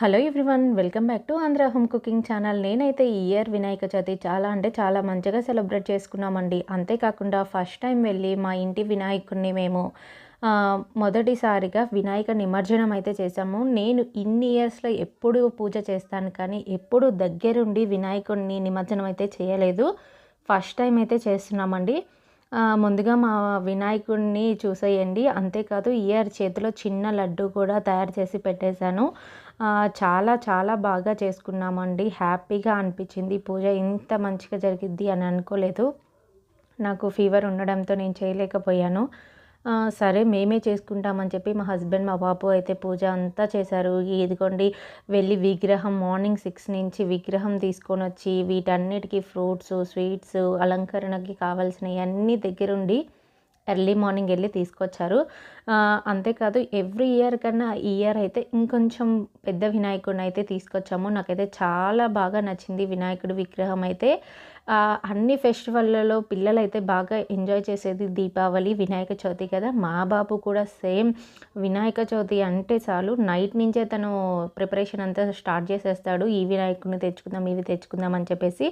Hello everyone welcome back to Andhra home cooking channel. నేనైతే ఈ year Vinayaka Chavithi చాలా అంటే చాలా మంచిగా సెలబ్రేట్ చేసుకున్నామండి. అంతేకాకుండా ఫస్ట్ టైం వెళ్ళి మా ఇంటి వినాయకుడిని మేము మొదటిసారిగా వినాయక నిమజ్జనం అయితే చేసాము నేను ఇన్ని ఇయర్స్లో ఎప్పుడు పూజ చేస్తాను కానీ ఎప్పుడు దగ్గరుండి వినాయకుడిని నిమజ్జనం అయితే చేయలేదు. ఫస్ట్ టైం అయితే చేస్తున్నామండి. ముందుగా మా వినాయకుడిని చూసేయండి. అంతేకాదు ఇయర్ చేతిలో చిన్న లడ్డు కూడా తయారు చేసి పెట్టేశాను. చాలా చాలా బాగా చేసుకున్నామండి. హ్యాపీగా అనిపించింది. పూజ ఇంత మంచిగా జరిగిద్ది అని అనుకోలేదు. నాకు ఫీవర్ ఉండడంతో నేను చేయలేకపోయాను. సరే మేమే చేసుకుంటామని చెప్పి మా హస్బెండ్ మా బాబు అయితే పూజ అంతా చేశారు. ఇదిగోండి వెళ్ళి విగ్రహం మార్నింగ్ సిక్స్ నుంచి విగ్రహం తీసుకొని వచ్చి వీటన్నిటికీ ఫ్రూట్స్ స్వీట్స్ అలంకరణకి కావాల్సినవి అన్నీ దగ్గరుండి ఎర్లీ మార్నింగ్ వెళ్ళి తీసుకొచ్చారు. అంతేకాదు ఎవ్రీ ఇయర్ కన్నా ఈ ఇయర్ అయితే ఇంకొంచెం పెద్ద వినాయకుడిని అయితే తీసుకొచ్చాము. నాకైతే చాలా బాగా నచ్చింది వినాయకుడి విగ్రహం అయితే. అన్ని ఫెస్టివల్లలో పిల్లలు అయితే బాగా ఎంజాయ్ చేసేది దీపావళి వినాయక చవితి కదా. మా బాబు కూడా సేమ్ వినాయక చవితి అంటే చాలు. నైట్ నుంచే తను ప్రిపరేషన్ అంతా స్టార్ట్ చేసేస్తాడు. ఈ వినాయకుడిని తెచ్చుకుందాం ఇవి తెచ్చుకుందాం అని చెప్పేసి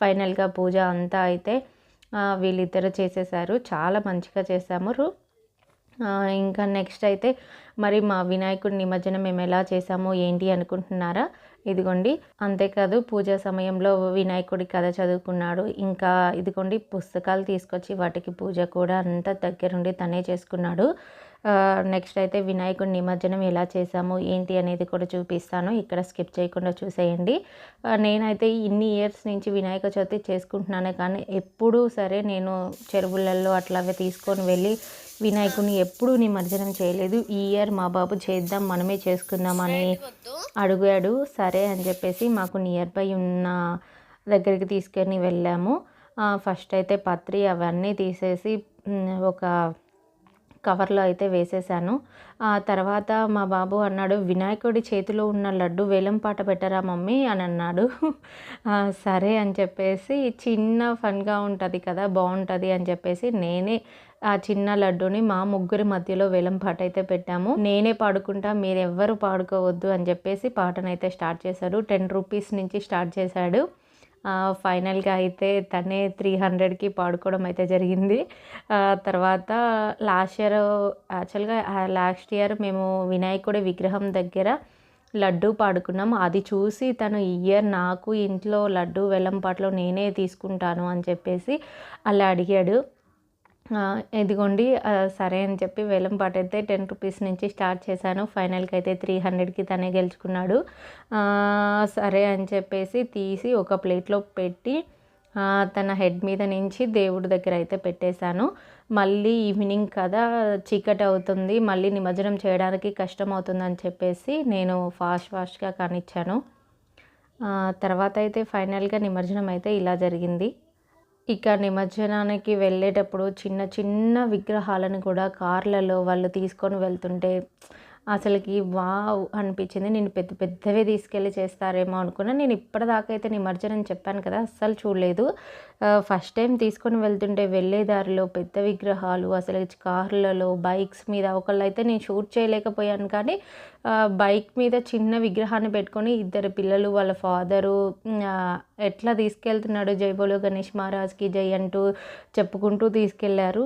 ఫైనల్గా పూజ అంతా అయితే వీళ్ళిద్దరు చేసేసారు చాలా మంచిగా చేసాము ఇంకా నెక్స్ట్ అయితే మరి మా వినాయకుడి నిమజ్జనం మేము ఎలా చేసాము ఏంటి అనుకుంటున్నారా? ఇదిగోండి. అంతేకాదు పూజా సమయంలో వినాయకుడి కథ చదువుకున్నాడు. ఇంకా ఇదిగోండి పుస్తకాలు తీసుకొచ్చి వాటికి పూజ కూడా అంతా దగ్గరుండి తనే చేసుకున్నాడు. నెక్స్ట్ అయితే వినాయకుడి నిమజ్జనం ఎలా చేసాము ఏంటి అనేది కూడా చూపిస్తాను. ఇక్కడ స్కిప్ చేయకుండా చూసేయండి. నేనైతే ఇన్ని ఇయర్స్ నుంచి వినాయక చవితి చేసుకుంటున్నాను కానీ ఎప్పుడూ సరే నేను చెరువులలో అట్లా తీసుకొని వెళ్ళి వినాయకుడిని ఎప్పుడూ నిమజ్జనం చేయలేదు. ఈ ఇయర్ మా బాబు చేద్దాం మనమే చేసుకుందామని అడిగాడు. సరే అని చెప్పేసి మాకు నియర్ బై ఉన్న దగ్గరికి తీసుకొని వెళ్ళాము. ఫస్ట్ అయితే పత్రి అవన్నీ తీసేసి ఒక కవర్లో అయితే వేసేసాను. ఆ తర్వాత మా బాబు అన్నాడు వినాయకుడి చేతిలో ఉన్న లడ్డు వేలం పాట పెట్టరా మమ్మీ? అని అన్నాడు. సరే అని చెప్పేసి చిన్న ఫన్గా ఉంటుంది కదా బాగుంటుంది అని చెప్పేసి నేనే ఆ చిన్న లడ్డుని మా ముగ్గురి మధ్యలో వేలం పాట అయితే పెట్టాము. నేనే పాడుకుంటా మీరెవ్వరు పాడుకోవద్దు అని చెప్పేసి పాటనైతే స్టార్ట్ చేశాడు. టెన్ రూపీస్ నుంచి స్టార్ట్ చేశాడు. ఫైనల్గా అయితే తనే త్రీ హండ్రెడ్కి పాడుకోవడం అయితే జరిగింది. తర్వాత లాస్ట్ ఇయర్ యాక్చువల్గా లాస్ట్ ఇయర్ మేము వినాయకుడి విగ్రహం దగ్గర లడ్డు పాడుకున్నాం. అది చూసి తను ఈ ఇయర్ నాకు ఇంట్లో లడ్డు వెల్లంపాట్లో నేనే తీసుకుంటాను అని చెప్పేసి అలా అడిగాడు. ఇదిగోండి సరే అని చెప్పి వేలం పాట అయితే టెన్ రూపీస్ నుంచి స్టార్ట్ చేశాను. ఫైనల్కి అయితే త్రీ హండ్రెడ్కి తనే గెలుచుకున్నాడు. సరే అని చెప్పేసి తీసి ఒక ప్లేట్లో పెట్టి తన హెడ్ మీద నుంచి దేవుడి దగ్గర అయితే పెట్టేశాను. మళ్ళీ ఈవినింగ్ కదా చీకటి అవుతుంది మళ్ళీ నిమజ్జనం చేయడానికి కష్టం అవుతుందని చెప్పేసి నేను ఫాస్ట్ ఫాస్ట్గా కానిచ్చాను. తర్వాత అయితే ఫైనల్గా నిమజ్జనం అయితే ఇలా జరిగింది. ఇక నిమజ్జనానికి వెళ్ళేటప్పుడు చిన్న చిన్న విగ్రహాలను కూడా కార్లలో వాళ్ళు తీసుకొని వెళ్తుంటే అసలుకి వావ్ అనిపించింది. నేను పెద్ద పెద్దవి తీసుకెళ్ళి చేస్తారేమో అనుకున్నా. నేను ఇప్పటిదాకా అయితే నిమజ్జనం చెప్పాను కదా అస్సలు చూడలేదు. ఫస్ట్ టైం తీసుకొని వెళ్తుంటే వెళ్ళే దారిలో పెద్ద విగ్రహాలు అసలు కార్లలో బైక్స్ మీద ఒకళ్ళు అయితే నేను షూట్ చేయలేకపోయాను కానీ బైక్ మీద చిన్న విగ్రహాన్ని పెట్టుకొని ఇద్దరు పిల్లలు వాళ్ళ ఫాదరు ఎట్లా తీసుకెళ్తున్నాడు జై బోలో గణేష్ మహారాజ్కి జై అంటూ చెప్పుకుంటూ తీసుకెళ్ళారు.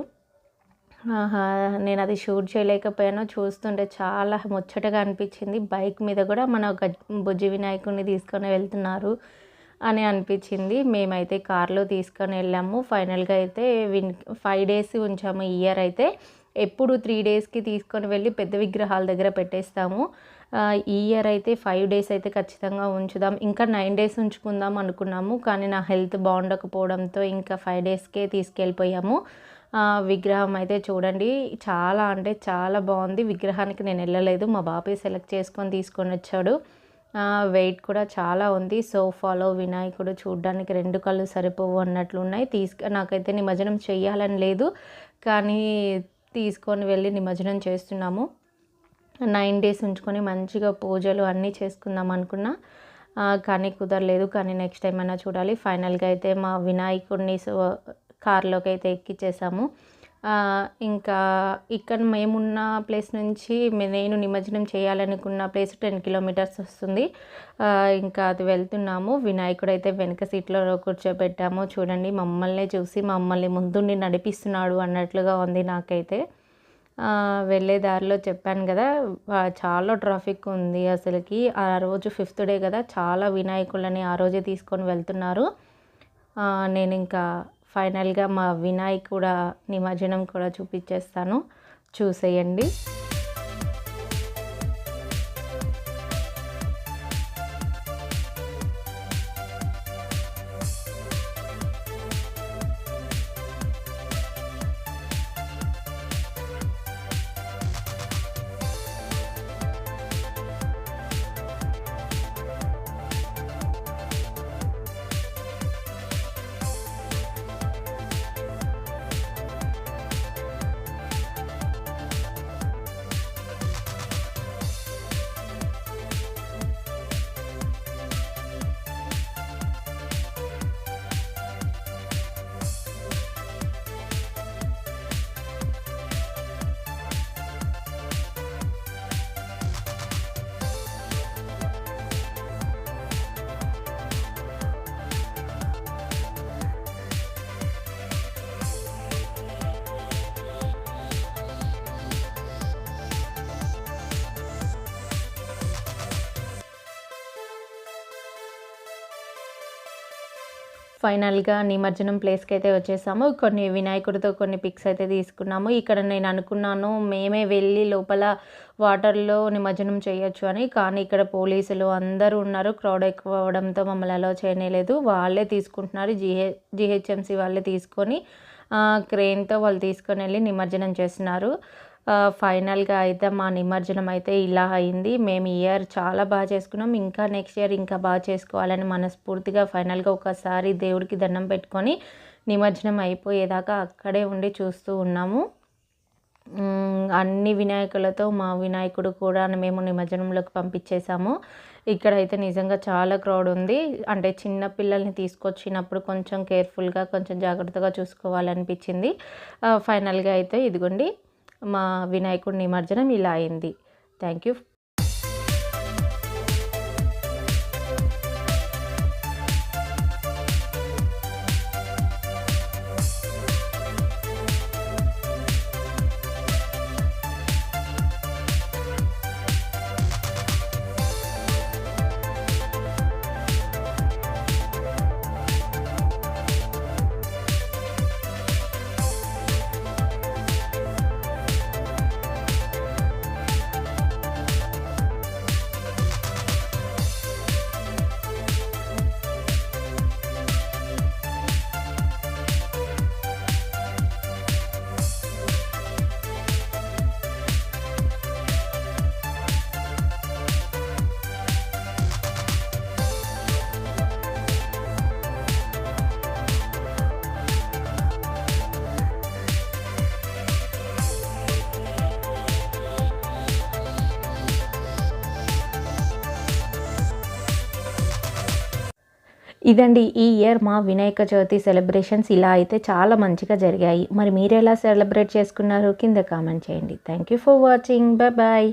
నేను అది షూట్ చేయలేకపోయాను. చూస్తుంటే చాలా ముచ్చటగా అనిపించింది. బైక్ మీద కూడా మన ఒక బుజ్జి వినాయకుడిని తీసుకొని వెళ్తున్నారు అని అనిపించింది. మేమైతే కార్లో తీసుకొని వెళ్ళాము. ఫైనల్గా అయితే విన్ ఫైవ్ డేస్ ఉంచాము. ఈ ఇయర్ అయితే ఎప్పుడు త్రీ డేస్కి తీసుకొని వెళ్ళి పెద్ద విగ్రహాల దగ్గర పెట్టేస్తాము. ఈ ఇయర్ అయితే ఫైవ్ డేస్ అయితే ఖచ్చితంగా ఉంచుదాం. ఇంకా నైన్ డేస్ ఉంచుకుందాం అనుకున్నాము. కానీ నా హెల్త్ బాగుండకపోవడంతో ఇంకా ఫైవ్ డేస్కే తీసుకెళ్ళిపోయాము. విగ్రహం అయితే చూడండి. చాలా అంటే చాలా బాగుంది. విగ్రహానికి నేను వెళ్ళలేదు. మా బాబాయ్ సెలెక్ట్ చేసుకొని తీసుకొని వచ్చాడు. వెయిట్ కూడా చాలా ఉంది. సోఫాలో వినాయకుడు చూడడానికి రెండు కళ్ళు సరిపోవు అన్నట్లు ఉన్నాయి. తీసుకు నాకైతే నిమజ్జనం చేయాలని లేదు. కానీ తీసుకొని వెళ్ళి నిమజ్జనం చేస్తున్నాము. నైన్ డేస్ ఉంచుకొని మంచిగా పూజలు అన్నీ చేసుకుందాం అనుకున్నా. కానీ కుదరలేదు. కానీ నెక్స్ట్ టైం అయినా చూడాలి. ఫైనల్గా అయితే మా వినాయకుడిని సో- కార్లోకి అయితే ఎక్కిచ్చేసాము ఇంకా ఇక్కడ మేమున్న ప్లేస్ నుంచి మే- నేను నిమజ్జనం చేయాలనుకున్న ప్లేస్ టెన్ కిలోమీటర్స్ వస్తుంది. ఇంకా అది వెళ్తున్నాము. వినాయకుడు అయితే వెనక సీట్లో కూర్చోబెట్టాము. చూడండి మమ్మల్ని చూసి మమ్మల్ని ముందుండి నడిపిస్తున్నాడు అన్నట్లుగా ఉంది నాకైతే. వెళ్ళే దారిలో చెప్పాను కదా చాలా ట్రాఫిక్ ఉంది అసలుకి. ఆ రోజు ఫిఫ్త్ డే కదా చాలా వినాయకులని ఆ రోజే తీసుకొని వెళ్తున్నారు. నేను ఇంకా ఫైనల్గా మా వినాయ్ కూడా నిమజ్జనం కూడా చూపించేస్తాను చూసేయండి. ఫైనల్గా నిమజ్జనం ప్లేస్కి అయితే వచ్చేసాము. కొన్ని వినాయకుడితో కొన్ని పిక్స్ అయితే తీసుకున్నాము. ఇక్కడ నేను అనుకున్నాను మేమే వెళ్ళి లోపల వాటర్లో నిమజ్జనం చేయొచ్చు అని. కానీ ఇక్కడ పోలీసులు అందరూ ఉన్నారు. క్రౌడ్ ఎక్కువ అవడంతో మమ్మల్ని అలో చేయలేదు వాళ్ళే తీసుకుంటున్నారు. జిహె జిహెచ్ఎంసి వాళ్ళే తీసుకొని క్రెయిన్తో వాళ్ళు తీసుకొని వెళ్ళి నిమజ్జనం చేస్తున్నారు. ఫైనల్గా అయితే మా నిమజ్జనం అయితే ఇలా అయింది. మేము ఇయర్ చాలా బాగా చేసుకున్నాం. ఇంకా నెక్స్ట్ ఇయర్ ఇంకా బాగా చేసుకోవాలని మనస్ఫూర్తిగా ఫైనల్గా ఒకసారి దేవుడికి దండం పెట్టుకొని నిమజ్జనం అయిపోయేదాకా అక్కడే ఉండి చూస్తూ ఉన్నాము. అన్ని వినాయకులతో మా వినాయకుడు కూడా మేము నిమజ్జనంలోకి పంపించేసాము ఇక్కడైతే నిజంగా చాలా క్రౌడ్ ఉంది. అంటే చిన్న పిల్లల్ని తీసుకొచ్చినప్పుడు కొంచెం కేర్ఫుల్గా కొంచెం జాగ్రత్తగా చూసుకోవాలనిపించింది. ఫైనల్గా అయితే ఇదిగోండి. మా వినాయకుడి నిమజ్జనం ఇలా అయింది. థ్యాంక్ యూ ఇదండి ఈ ఇయర్ మా వినాయక చవితి సెలబ్రేషన్స్ ఇలా అయితే చాలా మంచిగా జరిగాయి. మరి మీరు ఎలా సెలబ్రేట్ చేసుకున్నారు? కింద కామెంట్ చేయండి. Thank you for watching bye bye